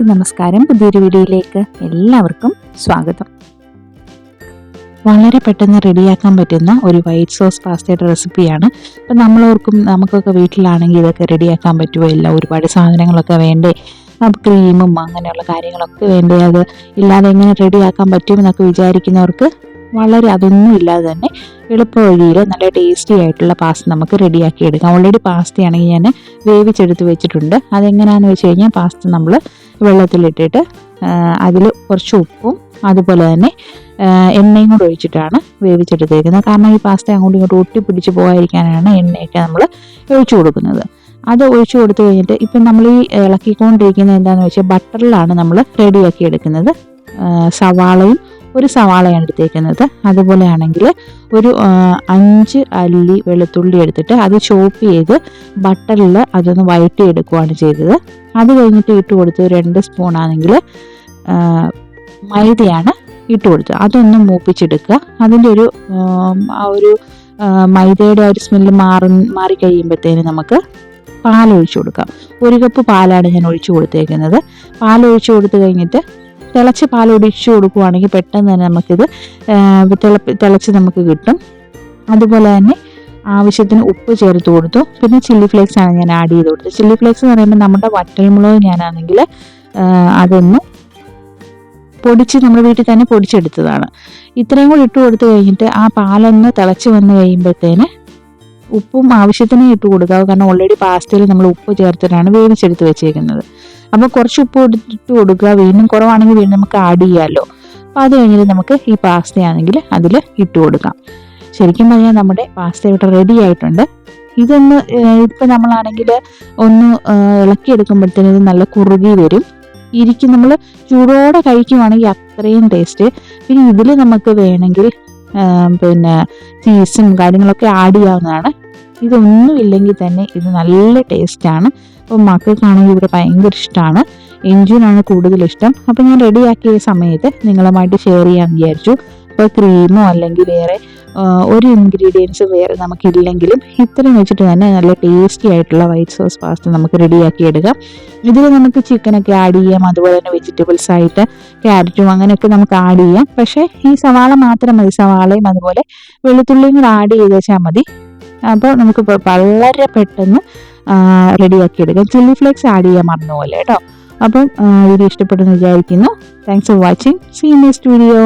എല്ലാവർക്കും നമസ്കാരം. പുതിയൊരു വീഡിയോയിലേക്ക് എല്ലാവർക്കും സ്വാഗതം. വളരെ പെട്ടെന്ന് റെഡിയാക്കാൻ പറ്റുന്ന ഒരു വൈറ്റ് സോസ് പാസ്തയുടെ റെസിപ്പിയാണ്. ഇപ്പം നമ്മളോർക്കും നമുക്കൊക്കെ വീട്ടിലാണെങ്കിൽ ഇതൊക്കെ റെഡിയാക്കാൻ പറ്റുമോ? എല്ലാം ഒരുപാട് സാധനങ്ങളൊക്കെ വേണ്ടേ? ക്രീമും അങ്ങനെയുള്ള കാര്യങ്ങളൊക്കെ വേണ്ടേ? അത് ഇല്ലാതെ എങ്ങനെ റെഡിയാക്കാൻ പറ്റുമെന്നൊക്കെ വിചാരിക്കുന്നവർക്ക് വളരെ അതൊന്നും ഇല്ലാതെ തന്നെ എളുപ്പ വഴിയിൽ നല്ല ടേസ്റ്റി ആയിട്ടുള്ള പാസ്ത നമുക്ക് റെഡിയാക്കി എടുക്കാം. ഓൾറെഡി പാസ്തയാണെങ്കിൽ ഞാൻ വേവിച്ചെടുത്ത് വെച്ചിട്ടുണ്ട്. അതെങ്ങനെയാണെന്ന് വെച്ച് കഴിഞ്ഞാൽ പാസ്ത നമ്മൾ വെള്ളത്തിലിട്ടിട്ട് അതിൽ കുറച്ച് ഉപ്പും അതുപോലെ തന്നെ എണ്ണയും കൂടെ ഒഴിച്ചിട്ടാണ് വേവിച്ചെടുത്തേക്കുന്നത്. കാരണം ഈ പാസ്ത അങ്ങോട്ടും ഇങ്ങോട്ടും ഒട്ടിപ്പിടിച്ച് പോകാതിരിക്കാനാണ് എണ്ണയൊക്കെ നമ്മൾ ഒഴിച്ചു കൊടുക്കുന്നത്. അത് ഒഴിച്ചു കൊടുത്തു കഴിഞ്ഞിട്ട് ഇപ്പം നമ്മൾ ഈ ഇളക്കിക്കൊണ്ടിരിക്കുന്നത് എന്താണെന്ന് വെച്ചാൽ ബട്ടറിലാണ് നമ്മൾ റെഡിയാക്കി എടുക്കുന്നത്. സവാളയും ഒരു സവാളയാണ് എടുത്തേക്കുന്നത്. അതുപോലെ ആണെങ്കിൽ ഒരു അഞ്ച് അല്ലി വെളുത്തുള്ളി എടുത്തിട്ട് അത് ചോപ്പ് ചെയ്ത് ബട്ടറിൽ അതൊന്ന് വഴറ്റി എടുക്കുകയാണ് ചെയ്തത്. അത് കഴിഞ്ഞിട്ട് ഇട്ട് കൊടുത്ത് രണ്ട് സ്പൂൺ ആണെങ്കിൽ മൈദയാണ് ഇട്ട് കൊടുത്തത്. അതൊന്ന് മൂപ്പിച്ചെടുക്കുക. അതിന്റെ ഒരു ആ ഒരു മൈദയുടെ ഒരു സ്മെല്ല് മാറി മാറിക്കഴിയുമ്പോഴത്തേന് നമുക്ക് പാലൊഴിച്ചു കൊടുക്കാം. ഒരു കപ്പ് പാലാണ് ഞാൻ ഒഴിച്ചു കൊടുത്തേക്കുന്നത്. പാലൊഴിച്ചു കൊടുത്തു കഴിഞ്ഞിട്ട് തിളച്ച് പാൽ ഒഴിച്ചു കൊടുക്കുവാണെങ്കിൽ പെട്ടെന്ന് തന്നെ നമുക്കിത് തിളച്ച് നമുക്ക് കിട്ടും. അതുപോലെ തന്നെ ആവശ്യത്തിന് ഉപ്പ് ചേർത്ത് കൊടുത്തു. പിന്നെ ചില്ലി ഫ്ലേക്സ് ആണ് ഞാൻ ആഡ് ചെയ്ത് കൊടുത്തത്. ചില്ലി ഫ്ലേക്സ് എന്ന് പറയുമ്പോൾ നമ്മുടെ വറ്റൽമുളക് ഞാനാണെങ്കിൽ അതൊന്ന് പൊടിച്ച് നമ്മുടെ വീട്ടിൽ തന്നെ പൊടിച്ചെടുത്തതാണ്. ഇത്രയും കൂടി ഇട്ട് കൊടുത്തു കഴിഞ്ഞിട്ട് ആ പാലൊന്ന് തിളച്ച് വന്ന് കഴിയുമ്പോഴത്തേന് ഉപ്പും ആവശ്യത്തിന് ഇട്ട് കൊടുക്കുക. കാരണം ഓൾറെഡി പാസ്തയിൽ നമ്മൾ ഉപ്പ് ചേർത്തിട്ടാണ് വേവിച്ചെടുത്ത് വെച്ചേക്കുന്നത്. അപ്പോൾ കുറച്ച് ഉപ്പ് ഇട്ട് കൊടുക്കുക. വീണ്ടും കുറവാണെങ്കിൽ വീണ്ടും നമുക്ക് ആഡ് ചെയ്യാമല്ലോ അപ്പോൾ അത് കഴിഞ്ഞിട്ട് നമുക്ക് ഈ പാസ്തയാണെങ്കിൽ അതിൽ ഇട്ട് കൊടുക്കാം. ശരിക്കും പറഞ്ഞാൽ നമ്മുടെ പാസ്ത ഇവിടെ റെഡി ആയിട്ടുണ്ട്. ഇതൊന്ന് ഇപ്പം നമ്മളാണെങ്കിൽ ഒന്ന് ഇളക്കിയെടുക്കുമ്പോഴത്തേനും ഇത് നല്ല കുറുകി വരും. ഇരിക്കും നമ്മൾ ചൂടോടെ കഴിക്കുവാണെങ്കിൽ അത്രയും ടേസ്റ്റ് പിന്നെ ഇതിൽ നമുക്ക് വേണമെങ്കിൽ പിന്നെ ചീസും കാര്യങ്ങളൊക്കെ ആഡ് ചെയ്യാവുന്നതാണ്. ഇതൊന്നും ഇല്ലെങ്കിൽ തന്നെ ഇത് നല്ല ടേസ്റ്റാണ് അപ്പോൾ മക്കൾക്കാണെങ്കിൽ ഇവിടെ ഭയങ്കര ഇഷ്ടമാണ് എൻജിനാണ് കൂടുതൽ ഇഷ്ടം. അപ്പോൾ ഞാൻ റെഡിയാക്കിയ സമയത്ത് നിങ്ങളുമായിട്ട് ഷെയർ ചെയ്യാൻ വിചാരിച്ചു. അപ്പോൾ ക്രീമോ അല്ലെങ്കിൽ വേറെ ഒരു ഇൻഗ്രീഡിയൻസ് വേറെ നമുക്കില്ലെങ്കിലും ഇത്രയും വെച്ചിട്ട് തന്നെ നല്ല ടേസ്റ്റി ആയിട്ടുള്ള വൈറ്റ് സോസ് പാസ്ത നമുക്ക് റെഡിയാക്കി എടുക്കാം. ഇതിൽ നമുക്ക് ചിക്കനൊക്കെ ആഡ് ചെയ്യാം. അതുപോലെ തന്നെ വെജിറ്റബിൾസ് ആയിട്ട് ക്യാരറ്റും അങ്ങനെയൊക്കെ നമുക്ക് ആഡ് ചെയ്യാം. പക്ഷേ ഈ സവാള മാത്രം മതി. സവാളയും അതുപോലെ വെളുത്തുള്ളിയും കൂടെ ആഡ് ചെയ്ത് വെച്ചാൽ മതി. അപ്പോൾ നമുക്ക് വളരെ പെട്ടെന്ന് റെഡിയാക്കി എടുക്കാം ചില്ലി ഫ്ലേക്സ് ആഡ് ചെയ്യാൻ മറന്നുപോലെ കേട്ടോ? അപ്പം വീഡിയോ ഇഷ്ടപ്പെട്ടെന്ന് വിചാരിക്കുന്നു. Thanks for watching see next video